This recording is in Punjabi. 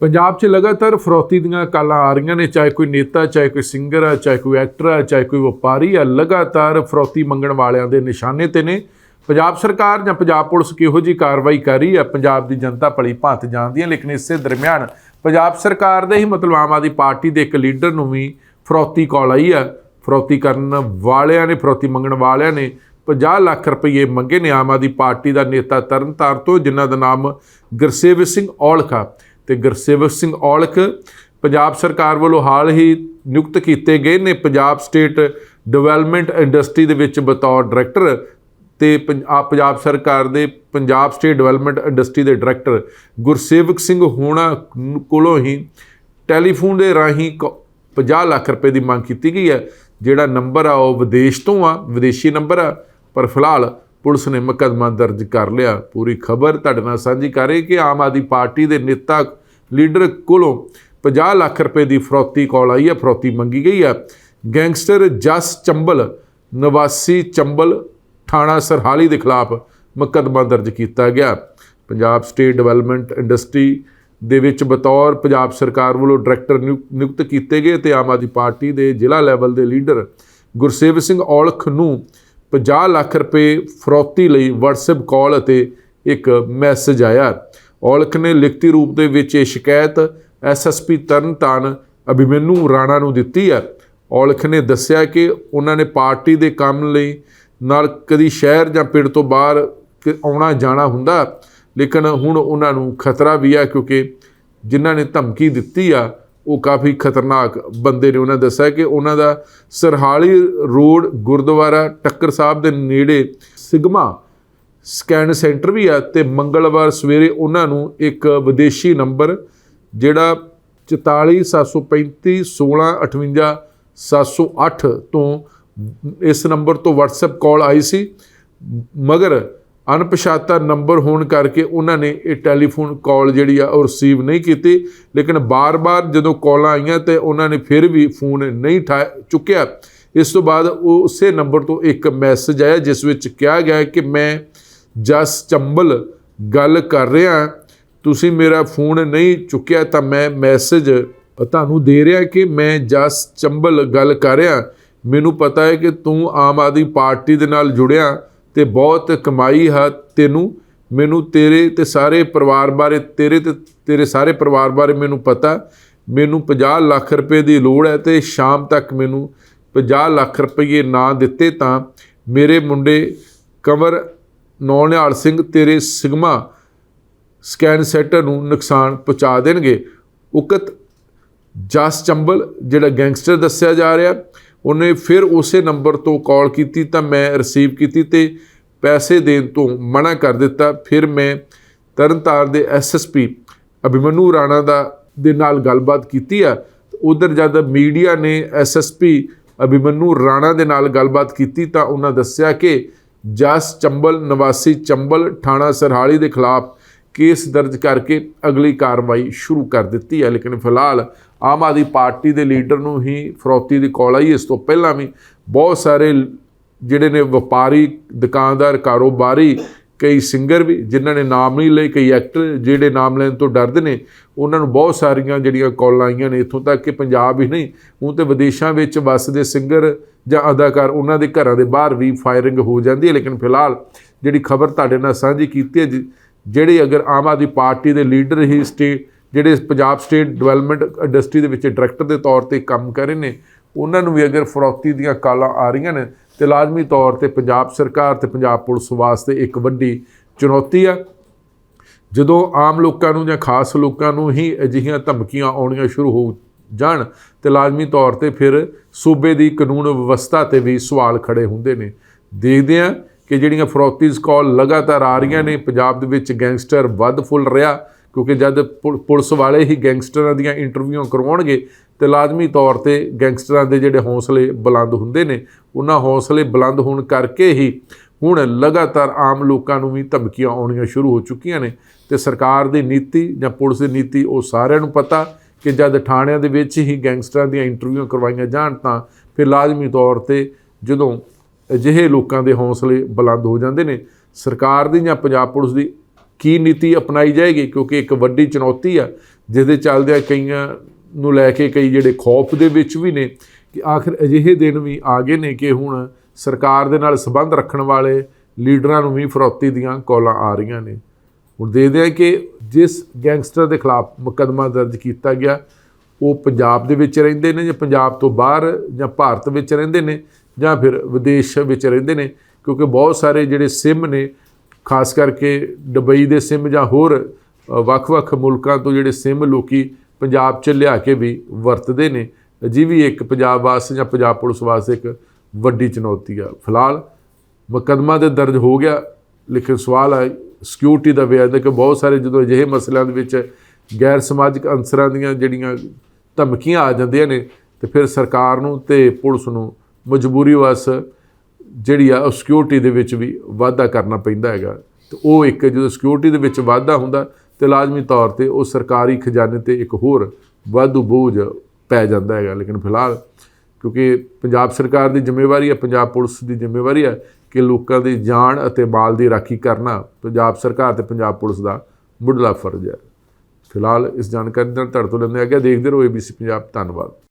ਪੰਜਾਬ 'ਚ ਲਗਾਤਾਰ ਫਰੋਤੀ ਦੀਆਂ ਕਾਲਾਂ ਆ ਰਹੀਆਂ ਨੇ, ਚਾਹੇ ਕੋਈ ਨੇਤਾ, ਚਾਹੇ ਕੋਈ ਸਿੰਗਰ ਆ, ਚਾਹੇ ਕੋਈ ਐਕਟਰ ਆ, ਚਾਹੇ ਕੋਈ ਵਪਾਰੀ ਆ, ਲਗਾਤਾਰ ਫਰੋਤੀ ਮੰਗਣ ਵਾਲਿਆਂ ਦੇ ਨਿਸ਼ਾਨੇ ਤੇ ਨੇ। ਪੰਜਾਬ ਸਰਕਾਰ ਜਾਂ ਪੰਜਾਬ ਪੁਲਿਸ ਕਿਹੋ ਜੀ ਕਾਰਵਾਈ ਕਰ ਰਹੀ ਹੈ ਪੰਜਾਬ ਦੀ ਜਨਤਾ ਭਲੀ ਭਾਂਤ ਜਾਣਦੀ ਹੈ ਲੇਕਿਨ ਇਸੇ ਦਰਮਿਆਨ ਪੰਜਾਬ ਸਰਕਾਰ ਦੇ ਹੀ ਮਤਲਬ ਆਮ ਆਦਮੀ ਪਾਰਟੀ ਦੇ ਇੱਕ ਲੀਡਰ ਨੂੰ ਵੀ ਫਰੋਤੀ ਕਾਲ ਆਈ ਆ। ਫਰੋਤੀ ਕਰਨ ਵਾਲਿਆਂ ਨੇ, ਫਰੋਤੀ ਮੰਗਣ ਵਾਲਿਆਂ ਨੇ 50 ਲੱਖ ਰੁਪਏ ਮੰਗੇ ਨੇ ਆਮ ਆਦਮੀ ਪਾਰਟੀ ਦਾ ਨੇਤਾ ਤਰਨਤਾਰਨ ਤੋਂ, ਜਿਨ੍ਹਾਂ ਦਾ ਨਾਮ ਗੁਰਸੇਵਕ ਸਿੰਘ ਔਲਖਾ। ਤੇ ਗੁਰਸੇਵਕ ਸਿੰਘ ਔਲਖ ਪੰਜਾਬ ਸਰਕਾਰ ਵੱਲੋਂ ਹਾਲ ਹੀ ਨਿਯੁਕਤ ਕੀਤੇ ਗਏ ਨੇ ਪੰਜਾਬ ਸਟੇਟ ਡਿਵੈਲਪਮੈਂਟ ਇੰਡਸਟਰੀ ਦੇ ਵਿੱਚ ਬਤੌਰ ਡਾਇਰੈਕਟਰ ਤੇ ਪੰਜ- ਆ ਪੰਜਾਬ ਸਰਕਾਰ ਦੇ ਪੰਜਾਬ ਸਟੇਟ ਡਿਵੈਲਪਮੈਂਟ ਇੰਡਸਟਰੀ ਦੇ ਡਾਇਰੈਕਟਰ ਗੁਰਸੇਵਕ ਸਿੰਘ ਹੋਣਾ ਕੋਲੋਂ ਹੀ ਟੈਲੀਫੋਨ ਦੇ ਰਾਹੀਂ ਕ- 50 ਲੱਖ ਰੁਪਏ ਦੀ ਮੰਗ ਕੀਤੀ ਗਈ ਹੈ। ਜਿਹੜਾ ਨੰਬਰ ਆ ਉਹ ਵਿਦੇਸ਼ ਤੋਂ ਆ, ਵਿਦੇਸ਼ੀ ਨੰਬਰ ਆ, ਪਰ ਫਿਲਹਾਲ ਪੁਲਿਸ ਨੇ ਮੁਕੱਦਮਾ ਦਰਜ ਕਰ ਲਿਆ। ਪੂਰੀ ਖਬਰ ਤੁਹਾਡੇ ਨਾਲ ਸਾਂਝੀ ਕਰ ਰਹੇ ਕਿ ਆਮ ਆਦਮੀ ਪਾਰਟੀ ਦੇ ਨੇਤਾ ਲੀਡਰ ਕੋਲੋਂ 50 ਲੱਖ ਰੁਪਏ ਦੀ ਫਰੌਤੀ ਕਾਲ ਆਈ ਹੈ, ਫਰੌਤੀ ਮੰਗੀ ਗਈ ਹੈ। ਗੈਂਗਸਟਰ ਜਸ ਚੰਬਲ, ਨਿਵਾਸੀ ਚੰਬਲ ਥਾਣਾ ਸਰਹਾਲੀ ਦੇ ਖਿਲਾਫ ਮੁਕੱਦਮਾ ਦਰਜ ਕੀਤਾ ਗਿਆ। ਪੰਜਾਬ ਸਟੇਟ ਡਿਵੈਲਪਮੈਂਟ ਇੰਡਸਟਰੀ ਦੇ ਵਿੱਚ ਬਤੌਰ ਪੰਜਾਬ ਸਰਕਾਰ ਵੱਲੋਂ ਡਾਇਰੈਕਟਰ ਨਿਯੁਕ- ਨਿਯੁਕਤ ਕੀਤੇ ਗਏ ਤੇ ਆਮ ਆਦਮੀ ਪਾਰਟੀ ਦੇ ਜ਼ਿਲ੍ਹਾ ਲੈਵਲ ਦੇ ਲੀਡਰ ਗੁਰਸੇਵ ਸਿੰਘ ਔਲਖ ਨੂੰ 50 ਲੱਖ ਰੁਪਏ ਫਰੌਤੀ ਲਈ WhatsApp ਕਾਲ ਅਤੇ ਇੱਕ ਮੈਸੇਜ ਆਇਆ। ਔਲਖ ਨੇ ਲਿਖਤੀ ਰੂਪ ਦੇ ਵਿੱਚ ਇਹ ਸ਼ਿਕਾਇਤ ਐਸਐਸਪੀ ਤਰਨਤਾਰਨ ਅਭਿਮਨੂ ਰਾਣਾ ਨੂੰ ਦਿੱਤੀ ਹੈ। ਔਲਖ ਨੇ ਦੱਸਿਆ ਕਿ ਉਹਨਾਂ ਨੇ ਪਾਰਟੀ ਦੇ ਕੰਮ ਲਈ ਨਾਲ ਕਦੀ ਸ਼ਹਿਰ ਜਾਂ ਪਿੰਡ ਤੋਂ ਬਾਹਰ ਕਿ, ਆਉਣਾ ਜਾਣਾ ਹੁੰਦਾ, ਲੇਕਿਨ ਹੁਣ ਉਹਨਾਂ ਨੂੰ ਖਤਰਾ ਵੀ ਆ ਕਿਉਂਕਿ ਜਿਨ੍ਹਾਂ ਨੇ ਧਮਕੀ ਦਿੱਤੀ ਆ ਉਹ ਕਾਫੀ ਖਤਰਨਾਕ ਬੰਦੇ ਨੇ ਉਹਨਾਂ ਦੱਸਿਆ ਕਿ ਉਹਨਾਂ ਦਾ ਸਰਹਾਲੀ ਰੋਡ ਗੁਰਦੁਆਰਾ ਟੱਕਰ ਸਾਹਿਬ ਦੇ ਨੇੜੇ ਸਿਗਮਾ ਸਕੈਨ ਸੈਂਟਰ ਵੀ ਆ ਤੇ ਮੰਗਲਵਾਰ ਸਵੇਰੇ ਉਹਨਾਂ ਨੂੰ ਇੱਕ ਵਿਦੇਸ਼ੀ ਨੰਬਰ ਜਿਹੜਾ 44735 1658 708 ਤੋਂ ਇਸ ਨੰਬਰ ਤੋਂ WhatsApp ਕਾਲ ਆਈ ਸੀ, ਮਗਰ ਅਣਪਛਾਤਾ ਨੰਬਰ ਹੋਣ ਕਰਕੇ ਉਹਨਾਂ ਨੇ ਇਹ ਟੈਲੀਫੋਨ ਕਾਲ ਜਿਹੜੀ ਆ ਉਹ ਰਿਸੀਵ ਨਹੀਂ ਕੀਤੀ। ਲੇਕਿਨ ਬਾਰ-ਬਾਰ ਜਦੋਂ ਕਾਲਾਂ ਆਈਆਂ ਤੇ ਉਹਨਾਂ ਨੇ ਫਿਰ ਵੀ ਫੋਨ ਨਹੀਂ ਠਾ, ਚੁੱਕਿਆ। ਇਸ ਤੋਂ ਬਾਅਦ ਉਹ ਉਸੇ ਨੰਬਰ ਤੋਂ ਇੱਕ ਮੈਸੇਜ ਆਇਆ ਜਿਸ ਵਿੱਚ ਕਿਹਾ ਗਿਆ ਕਿ ਮੈਂ ਜਸ ਚੰਬਲ ਗੱਲ ਕਰ ਰਿਹਾ ਤੁਸੀਂ ਮੇਰਾ ਫੋਨ ਨਹੀਂ ਚੁੱਕਿਆ ਤਾਂ ਮੈਂ ਮੈਸੇਜ ਤੁਹਾਨੂੰ ਦੇ ਰਿਹਾ ਕਿ ਮੈਂ ਜਸ ਚੰਬਲ ਗੱਲ ਕਰ ਰਿਹਾ ਮੈਨੂੰ ਪਤਾ ਹੈ ਕਿ ਤੂੰ ਆਮ ਆਦਮੀ ਪਾਰਟੀ ਦੇ ਨਾਲ ਜੁੜਿਆ। ਤੇ ਬਹੁਤ ਕਮਾਈ ਹੈ ਤੈਨੂੰ, ਮੈਨੂੰ ਤੇਰੇ ਤੇ ਸਾਰੇ ਪਰਿਵਾਰ ਬਾਰੇ, ਤੇਰੇ ਤੇ, ਤੇਰੇ ਸਾਰੇ ਪਰਿਵਾਰ ਬਾਰੇ ਮੈਨੂੰ ਪਤਾ। ਮੈਨੂੰ 50 ਲੱਖ ਰੁਪਏ ਦੀ ਲੋੜ ਹੈ ਤੇ ਸ਼ਾਮ ਤੱਕ ਮੈਨੂੰ 50 ਲੱਖ ਰੁਪਏ ਨਾ ਦਿੱਤੇ ਤਾਂ ਮੇਰੇ ਮੁੰਡੇ ਕੰਵਰ ਨੌਨਿਹਾਲ ਸਿੰਘ ਤੇਰੇ ਸਿਗਮਾ ਸਕੈਨ ਸੈਂਟਰ ਨੂੰ ਨੁਕਸਾਨ ਪਹੁੰਚਾ ਦੇਣਗੇ। ਉਕਤ ਜਸ ਚੰਬਲ, ਜਿਹੜਾ ਗੈਂਗਸਟਰ ਦੱਸਿਆ ਜਾ ਰਿਹਾ ਉਹਨੇ ਫਿਰ ਉਸੇ ਨੰਬਰ ਤੋਂ ਕਾਲ ਕੀਤੀ ਤਾਂ ਮੈਂ ਰਿਸੀਵ ਕੀਤੀ ਤੇ ਪੈਸੇ ਦੇਣ ਤੋਂ ਮਨਾ ਕਰ ਦਿੱਤਾ। ਫਿਰ ਮੈਂ ਤਰਨਤਾਰਨ ਦੇ ਐਸਐਸਪੀ ਅਭਿਮਨੂ ਰਾਣਾ ਦਾ ਦੇ ਨਾਲ ਗੱਲਬਾਤ ਕੀਤੀ ਆ। ਉਧਰ ਜਦ ਮੀਡੀਆ ਨੇ ਐਸਐਸਪੀ ਅਭਿਮਨੂ ਰਾਣਾ ਦੇ ਨਾਲ ਗੱਲਬਾਤ ਕੀਤੀ ਤਾਂ ਉਹਨਾਂ ਦੱਸਿਆ ਕਿ ਜਸ ਚੰਬਲ, ਨਿਵਾਸੀ ਚੰਬਲ ਥਾਣਾ ਸਰਹਾਲੀ ਦੇ ਖਿਲਾਫ ਕੇਸ ਦਰਜ ਕਰਕੇ ਅਗਲੀ ਕਾਰਵਾਈ ਸ਼ੁਰੂ ਕਰ ਦਿੱਤੀ ਹੈ। ਲੇਕਿਨ ਫਿਲਹਾਲ ਆਮ ਆਦਮੀ ਪਾਰਟੀ ਦੇ ਲੀਡਰ ਨੂੰ ਹੀ ਫਰੋਤੀ ਦੀ ਕੋਲ ਆਈ। ਇਸ ਤੋਂ ਪਹਿਲਾਂ ਵੀ ਬਹੁਤ ਸਾਰੇ ਜਿਹੜੇ ਨੇ ਵਪਾਰੀ, ਦੁਕਾਨਦਾਰ, ਕਾਰੋਬਾਰੀ, ਕਈ ਸਿੰਗਰ ਵੀ, ਜਿਨ੍ਹਾਂ ਨੇ ਨਾਮ ਨਹੀਂ ਲਏ, ਕਈ ਐਕਟਰ ਜਿਹੜੇ ਨਾਮ ਲੈਣ ਤੋਂ ਡਰਦੇ ਨੇ, ਉਹਨਾਂ ਨੂੰ ਬਹੁਤ ਸਾਰੀਆਂ ਜਿਹੜੀਆਂ ਕਾਲਾਂ ਆਈਆਂ ਨੇ। ਇੱਥੋਂ ਤੱਕ ਕਿ ਪੰਜਾਬ ਹੀ ਨਹੀਂ ਹੁਣ ਤੇ ਵਿਦੇਸ਼ਾਂ ਵਿੱਚ ਵੱਸਦੇ ਸਿੰਗਰ ਜਾਂ ਅਦਾਕਾਰ, ਉਹਨਾਂ ਦੇ ਘਰਾਂ ਦੇ ਬਾਹਰ ਵੀ ਫਾਇਰਿੰਗ ਹੋ ਜਾਂਦੀ ਹੈ। ਲੇਕਿਨ ਫਿਲਹਾਲ ਜਿਹੜੀ ਖਬਰ ਤੁਹਾਡੇ ਨਾਲ ਸਾਂਝੀ ਕੀਤੀ ਹੈ, ਜਿ- ਜਿਹੜੇ ਅਗਰ ਆਮ ਆਦਮੀ ਪਾਰਟੀ ਦੇ ਲੀਡਰ ਹੀ ਸਟੇਟ ਜਿਹੜੇ ਪੰਜਾਬ ਸਟੇਟ ਡਿਵੈਲਪਮੈਂਟ ਇੰਡਸਟਰੀ ਦੇ ਵਿੱਚ ਡਾਇਰੈਕਟਰ ਦੇ ਤੌਰ ਤੇ ਕੰਮ ਕਰ ਰਹੇ ਨੇ, ਉਹਨਾਂ ਨੂੰ ਵੀ ਅਗਰ ਫਰੌਤੀ ਦੀਆਂ ਕਾਲਾਂ ਆ ਰਹੀਆਂ ਨੇ, ਤੇ ਲਾਜ਼ਮੀ ਤੌਰ ਤੇ ਪੰਜਾਬ ਸਰਕਾਰ ਤੇ ਪੰਜਾਬ ਪੁਲਿਸ ਵਾਸਤੇ ਇੱਕ ਵੱਡੀ ਚੁਣੌਤੀ ਆ। ਜਦੋਂ ਆਮ ਲੋਕਾਂ ਨੂੰ ਜਾਂ ਖਾਸ ਲੋਕਾਂ ਨੂੰ ਹੀ ਅਜਿਹੀਆਂ ਧਮਕੀਆਂ ਆਉਣੀਆਂ ਸ਼ੁਰੂ ਹੋ ਜਾਣ, ਤੇ ਲਾਜ਼ਮੀ ਤੌਰ ਤੇ ਫਿਰ ਸੂਬੇ ਦੀ ਕਾਨੂੰਨ ਵਿਵਸਥਾ ਤੇ ਵੀ ਸਵਾਲ ਖੜੇ ਹੁੰਦੇ ਨੇ। ਦੇਖਦੇ ਆ ਕਿ ਜਿਹੜੀਆਂ ਫਰੌਤੀਜ਼ ਕਾਲ ਲਗਾਤਾਰ ਆ ਰਹੀਆਂ ਨੇ, ਪੰਜਾਬ ਦੇ ਵਿੱਚ ਗੈਂਗਸਟਰ ਵੱਧ ਫੁੱਲ ਰਿਹਾ ਕਿਉਂਕਿ ਜਦ ਪੁਲਿਸ ਵਾਲੇ ਹੀ ਗੈਂਗਸਟਰਾਂ ਦੀਆਂ ਇੰਟਰਵਿਊਆਂ ਕਰਵਾਉਣਗੇ ਤੇ ਲਾਜ਼ਮੀ ਤੌਰ ਤੇ ਗੈਂਗਸਟਰਾਂ ਦੇ ਜਿਹੜੇ ਹੌਸਲੇ ਬੁਲੰਦ ਹੁੰਦੇ ਨੇ, ਉਹਨਾਂ ਹੌਸਲੇ ਬੁਲੰਦ ਹੋਣ ਕਰਕੇ ਹੀ ਹੁਣ ਲਗਾਤਾਰ ਆਮ ਲੋਕਾਂ ਨੂੰ ਵੀ ਧਮਕੀਆਂ ਆਉਣੀਆਂ ਸ਼ੁਰੂ ਹੋ ਚੁੱਕੀਆਂ ਨੇ। ਤੇ ਸਰਕਾਰ ਦੀ ਨੀਤੀ ਜਾਂ ਪੁਲਿਸ ਦੀ ਨੀਤੀ, ਉਹ ਸਾਰਿਆਂ ਨੂੰ ਪਤਾ ਕਿ ਜਦ ਥਾਣਿਆਂ ਦੇ ਵਿੱਚ ਹੀ ਗੈਂਗਸਟਰਾਂ ਦੀਆਂ ਇੰਟਰਵਿਊਆਂ ਕਰਵਾਈਆਂ ਜਾਣ ਤਾਂ ਫਿਰ ਲਾਜ਼ਮੀ ਤੌਰ ਤੇ ਜਦੋਂ ਅਜਿਹੇ ਲੋਕਾਂ ਦੇ ਹੌਸਲੇ ਬੁਲੰਦ ਹੋ ਜਾਂਦੇ ਨੇ, ਸਰਕਾਰ ਦੀ ਜਾਂ ਪੰਜਾਬ ਪੁਲਿਸ ਦੀ ਕੀ ਨੀਤੀ ਅਪਣਾਈ ਜਾਏਗੀ? ਕਿਉਂਕਿ ਇੱਕ ਵੱਡੀ ਚੁਣੌਤੀ ਆ ਜਿਸ ਦੇ ਚੱਲਦਿਆਂ ਕਈਆਂ ਨੂੰ ਲੈ ਕੇ ਕਈ ਜਿਹੜੇ ਖੌਫ ਦੇ ਵਿੱਚ ਵੀ ਨੇ, ਕਿ ਆਖਰ ਅਜਿਹੇ ਦਿਨ ਵੀ ਆ ਗਏ ਨੇ ਕਿ ਹੁਣ ਸਰਕਾਰ ਦੇ ਨਾਲ ਸੰਬੰਧ ਰੱਖਣ ਵਾਲੇ ਲੀਡਰਾਂ ਨੂੰ ਵੀ ਫਰੋਤੀ ਦੀਆਂ ਕਾਲਾਂ ਆ ਰਹੀਆਂ ਨੇ। ਹੁਣ ਦੇਖਦੇ ਹਾਂ ਕਿ ਜਿਸ ਗੈਂਗਸਟਰ ਦੇ ਖਿਲਾਫ ਮੁਕੱਦਮਾ ਦਰਜ ਕੀਤਾ ਗਿਆ, ਉਹ ਪੰਜਾਬ ਦੇ ਵਿੱਚ ਰਹਿੰਦੇ ਨੇ ਜਾਂ ਪੰਜਾਬ ਤੋਂ ਬਾਹਰ ਜਾਂ ਭਾਰਤ ਵਿੱਚ ਰਹਿੰਦੇ ਨੇ ਜਾਂ ਫਿਰ ਵਿਦੇਸ਼ ਵਿੱਚ ਰਹਿੰਦੇ ਨੇ, ਕਿਉਂਕਿ ਬਹੁਤ ਸਾਰੇ ਜਿਹੜੇ ਸਿਮ ਨੇ ਖਾਸ ਕਰਕੇ ਦੁਬਈ ਦੇ ਸਿਮ ਜਾਂ ਹੋਰ ਵੱਖ-ਵੱਖ ਮੁਲਕਾਂ ਤੋਂ ਜਿਹੜੇ ਸਿਮ ਲੋਕੀ ਪੰਜਾਬ 'ਚ ਲਿਆ ਕੇ ਵੀ ਵਰਤਦੇ ਨੇ ਜੀ ਵੀ ਇੱਕ ਪੰਜਾਬ ਵਾਸਤੇ ਜਾਂ ਪੰਜਾਬ ਪੁਲਿਸ ਵਾਸਤੇ ਇੱਕ ਵੱਡੀ ਚੁਣੌਤੀ ਆ। ਫਿਲਹਾਲ ਮੁਕੱਦਮਾ ਦੇ ਦਰਜ ਹੋ ਗਿਆ, ਲੇਕਿਨ ਸਵਾਲ ਹੈ ਸਿਕਿਉਰਿਟੀ ਦਾ ਵੀ ਹੈ ਕਿ ਬਹੁਤ ਸਾਰੇ ਜਦੋਂ ਅਜਿਹੇ ਮਸਲਿਆਂ ਦੇ ਵਿੱਚ ਗੈਰ ਸਮਾਜਿਕ ਅੰਸਰਾਂ ਦੀਆਂ ਜਿਹੜੀਆਂ ਧਮਕੀਆਂ ਆ ਜਾਂਦੀਆਂ ਨੇ, ਤੇ ਫਿਰ ਸਰਕਾਰ ਨੂੰ ਤੇ ਪੁਲਿਸ ਨੂੰ ਮਜਬੂਰੀ ਵਸ ਜਿਹੜੀ ਆ ਉਹ ਸਿਕਿਉਰਿਟੀ ਦੇ ਵਿੱਚ ਵੀ ਵਾਧਾ ਕਰਨਾ ਪੈਂਦਾ ਹੈਗਾ। ਤੇ ਉਹ ਇੱਕ ਜਦੋਂ ਸਿਕਿਉਰਿਟੀ ਦੇ ਵਿੱਚ ਵਾਧਾ ਹੁੰਦਾ, ਤੇ ਲਾਜ਼ਮੀ ਤੌਰ ਤੇ ਉਹ ਸਰਕਾਰੀ ਖਜ਼ਾਨੇ ਤੇ ਇੱਕ ਹੋਰ ਵਾਧੂ ਬੋਝ ਪੈ ਜਾਂਦਾ ਹੈਗਾ। ਲੇਕਿਨ ਫਿਲਹਾਲ ਕਿਉਂਕਿ ਪੰਜਾਬ ਸਰਕਾਰ ਦੀ ਜ਼ਿੰਮੇਵਾਰੀ ਹੈ ਪੰਜਾਬ ਪੁਲਿਸ ਦੀ ਜ਼ਿੰਮੇਵਾਰੀ ਹੈ ਕਿ ਲੋਕਾਂ ਦੀ ਜਾਨ ਅਤੇ ਮਾਲ ਦੀ ਰਾਖੀ ਕਰਨਾ ਪੰਜਾਬ ਸਰਕਾਰ ਤੇ ਪੰਜਾਬ ਪੁਲਿਸ ਦਾ ਮੁੱਢਲਾ ਫਰਜ਼ ਹੈ। ਫਿਲਹਾਲ ਇਸ ਜਾਣਕਾਰੀ ਨਾਲ ਤੁਹਾਡੇ ਤੋਂ ਲੈਂਦੇ ਅੱਗੇ। ਦੇਖਦੇ ਰਹੋ ABC ਪੰਜਾਬ। ਧੰਨਵਾਦ।